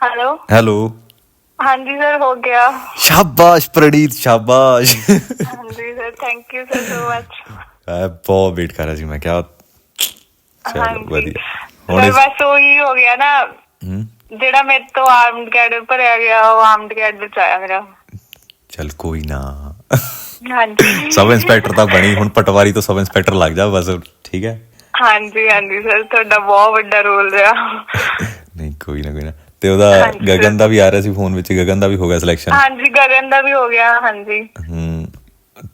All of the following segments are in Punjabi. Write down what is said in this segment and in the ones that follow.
ਹੈਲੋ ਹੈਲੋ ਹਾਂਜੀ ਸਰ ਹੋ ਗਿਆ ਸ਼ਾਬਾਸ਼ ਪ੍ਰਣੀਤ ਸ਼ਾਬਾਸ਼ ਹਾਂਜੀ sir thank you sir so much ਮੈਂ ਬਹੁਤ ਵੇਟ ਕਰ ਰਿਹਾ ਸੀ ਮੈਂ ਕਿਹਾ ਚਲੋ ਹਾਂਜੀ ਵਧੀਆ ਹੁਣ ਸਰ ਇਸ- ਬਸ ਉਹੀ ਹੋ ਗਿਆ ਨਾ ਹੂੰ ਜਿਹੜਾ ਮੇਰੇ ਤੋਂ ਆਰਮਡ ਕੈਡਰ ਭਰਿਆ ਗਿਆ ਉਹ ਆਰਮਡ ਕੈਡਰ ਚ ਆਇਆ ਮੇਰਾ ਚਲ ਕੋਈ ਨਾ ਹਾਂਜੀ ਸਬ ਇੰਸਪੈਕਟਰ ਤਾਂ ਬਣੀ ਹੁਣ ਪਟਵਾਰੀ ਤੋਂ ਸਬ ਇੰਸਪੈਕਟਰ ਲੱਗ ਜਾ ਬਸ ਠੀਕ ਹੈ ਹਾਂਜੀ ਹਾਂਜੀ ਸਰ ਤੁਹਾਡਾ ਬਹੁਤ ਵੱਡਾ ਰੋਲ ਰਿਹਾ ਨਹੀਂ ਕੋਈ ਨਾ ਕੋਈ ਨਾ ਤੇ ਉਹਦਾ ਹਾਂਜੀ। ਗਗਨ ਦਾ ਵੀ ਆ ਰਿਹਾ ਸੀ ਫੋਨ ਵਿੱਚ ਗਗਨ ਦਾ ਵੀ ਹੋ ਗਿਆ ਸਿਲੈਕਸ਼ਨ ਹਾਂਜੀ ਗਗਨ ਦਾ ਵੀ ਹੋ ਗਿਆ ਹਾਂਜੀ। ਹੂੰ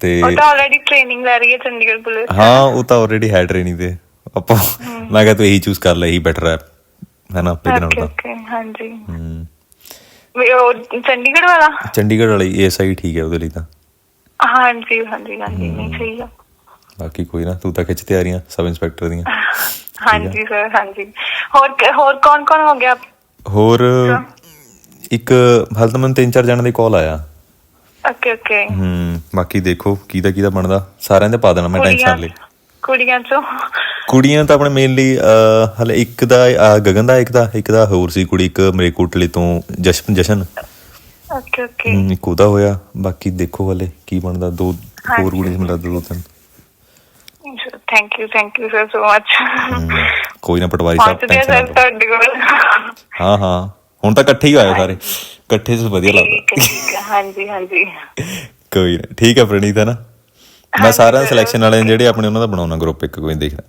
ਤੇ ਉਹ ਤਾਂ ਆਲਰੇਡੀ ਟ੍ਰੇਨਿੰਗ ਲੈ ਰਹੀ ਹੈ ਚੰਡੀਗੜ੍ਹ ਪੁਲਿਸ। ਹਾਂ ਉਹ ਤਾਂ ਆਲਰੇਡੀ ਹੈ ਟ੍ਰੇਨਿੰਗ ਤੇ। ਆਪਾਂ ਮੈਂ ਕਿਹਾ ਤੂੰ ਇਹੀ ਚੂਜ਼ ਕਰ ਲੈ ਇਹੀ ਬੈਟਰ ਹੈ। ਹੈ ਨਾ ਆਪੇ ਨਾਲ ਓਕੇ ਤਾਂ। ਓਕੇ ਹਾਂਜੀ। ਹੂੰ। ਵੀ ਉਹ ਚੰਡੀਗੜ੍ਹ ਵਾਲਾ? ਚੰਡੀਗੜ੍ਹ ਵਾਲੀ ਏਐਸਆਈ ਠੀਕ ਹੈ ਉਹਦੇ ਲਈ ਤਾਂ। ਹਾਂਜੀ ਹਾਂਜੀ ਹਾਂਜੀ ਨਹੀਂ ਸਹੀ ਆ। ਬਾਕੀ ਕੋਈ ਨਾ ਤੂੰ ਤਾਂ ਖਿੱਚ ਤਿਆਰੀਆਂ ਸਬ ਇੰਸਪੈਕਟਰ ਦੀਆਂ। ਹਾਂਜੀ ਸਰ ਹਾਂਜੀ। ਹੋਰ ਹੋਰ ਕੌਣ ਕੌਣ ਹੋ ਗਿਆ? ਹੋਰ ਇੱਕ ਹਾਲ ਤਾਂ ਮੈਨੂੰ ਤਿੰਨ ਚਾਰ ਜਣਾਂ ਦੀ ਕਾਲ ਆਇਆ। ਓਕੇ ਓਕੇ ਹੂੰ ਬਾਕੀ ਦੇਖੋ ਕਿਹਦਾ ਕਿਹਦਾ ਬਣਦਾ। ਸਾਰਿਆਂ ਦੇ ਪਾ ਦੇਣਾ ਮੈਂ ਟੈਨਸ਼ਨ ਲਈ। ਕੁੜੀਆਂ ਚੋਂ। ਕੁੜੀਆਂ ਤਾਂ ਆਪਣੇ ਮੇਨਲੀ ਹਲੇ ਇੱਕ ਦਾ ਗਗਨ ਦਾ ਇੱਕ ਦਾ ਇੱਕ ਦਾ ਹੋਰ ਸੀ ਕੁੜੀ ਇੱਕ ਮੇਰੇ ਕੋਟਲੇ ਤੋਂ ਜਸ਼ਨ। ਜਸ਼ਨ ਓਕੇ ਓਕੇ ਇੱਕ ਉਹਦਾ ਹੋਇਆ। ਬਾਕੀ ਦੇਖੋ ਹਲੇ ਕੀ ਬਣਦਾ। ਦੋ ਹੋਰ ਹਾਂਜੀ। ਕੁੜੀ ਮਿਲਦਾ ਦੋ ਤਿੰਨ। Thank you thank you sir so much ਕੋਈ ਨਾ ਪਟਵਾਰੀ ਸਾਹਿਬ ਪਹੁੰਚਦੇ ਟੈਨਸ਼ਨ ਸਰ ਤੁਹਾਡੇ ਕੋਲ। ਹਾਂ ਹਾਂ। ਹੁਣ ਤਾਂ ਇਕੱਠੇ ਹੀ ਆਏ ਸਾਰੇ। ਇਕੱਠੇ ਤੋਂ ਵਧੀਆ ਲੱਗਦਾ। ਠੀਕ ਹੈ ਹਾਂਜੀ ਹਾਂਜੀ। ਕੋਈ ਨਾ ਠੀਕ ਹੈ ਪ੍ਰਣੀਤ ਹੈ ਨਾ? ਮੈਂ ਸਾਰਿਆਂ ਸਿਲੈਕਸ਼ਨ ਵਾਲੇ ਜਿਹੜੇ ਆਪਣੇ ਉਹਨਾਂ ਦਾ ਬਣਾਉਣਾ ਗਰੁੱਪ ਇੱਕ ਕੋਈ ਦੇਖਣਾ।